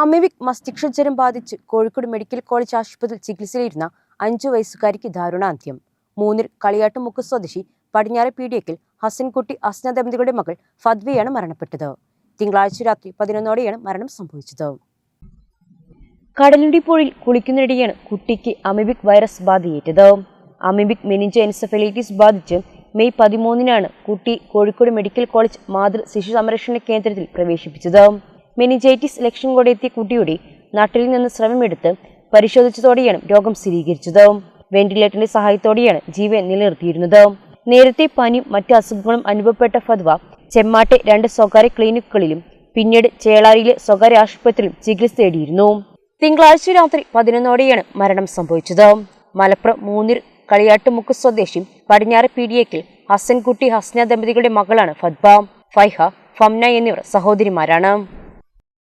Amoebic മസ്തിഷ്കജ്വരം ബാധിച്ച് Kozhikode medical college ആശുപത്രിയിൽ ചികിത്സയിലിരുന്ന അഞ്ചു വയസ്സുകാരിക്ക് ദാരുണാന്ത്യം. മൂന്നിൽ കളിയാട്ടുമുക്ക് സ്വദേശി പടിഞ്ഞാറ് പീഡിയക്കിൽ ഹസൻകുട്ടി അസ്ന ദമ്പതികളുടെ മകൾ ഫദ്വയാണ് മരണപ്പെട്ടത്. തിങ്കളാഴ്ച രാത്രി പതിനൊന്നോടെയാണ് മരണം സംഭവിച്ചത്. കടലുണ്ടി പുഴയിൽ കുളിക്കുന്നതിനിടെയാണ് കുട്ടിക്ക് അമിബിക് വൈറസ് ബാധയേറ്റത്. അമിബിക് മെനിഞ്ച എൻസെഫലൈറ്റിസ് ബാധിച്ച് മെയ് പതിമൂന്നിനാണ് കുട്ടി കോഴിക്കോട് മെഡിക്കൽ കോളേജ് മാതൃ ശിശു സംരക്ഷണ കേന്ദ്രത്തിൽ പ്രവേശിപ്പിച്ചത്. മെനിഞ്ചൈറ്റിസ് ലക്ഷണങ്ങളോടെ എത്തിയ കുട്ടിയുടെ നാട്ടിൽ നിന്ന് ശ്രമമെടുത്ത് പരിശോധിച്ചതോടെയാണ് രോഗം സ്ഥിരീകരിച്ചത്. വെന്റിലേറ്ററിന്റെ സഹായത്തോടെയാണ് ജീവൻ നിലനിർത്തിയിരുന്നത്. നേരത്തെ പനിയും മറ്റു അസുഖങ്ങളും അനുഭവപ്പെട്ട ഫദ്വ ചെമ്മാട്ടെ രണ്ട് സ്വകാര്യ ക്ലിനിക്കുകളിലും പിന്നീട് ചേളാരിയിലെ സ്വകാര്യ ആശുപത്രിയിലും ചികിത്സ തേടിയിരുന്നു. തിങ്കളാഴ്ച രാത്രി പതിനൊന്നോടെയാണ് മരണം സംഭവിച്ചത്. മലപ്പുറം മൂന്നിൽ കളിയാട്ടുമുക്ക് സ്വദേശി പടിഞ്ഞാറ് പീഡിയക്കിൽ ഹസൻകുട്ടി ഹസ്ന ദമ്പതികളുടെ മകളാണ് ഫദ്ബ ഫൈഹ ഫംന എന്നിവർ സഹോദരിമാരാണ്.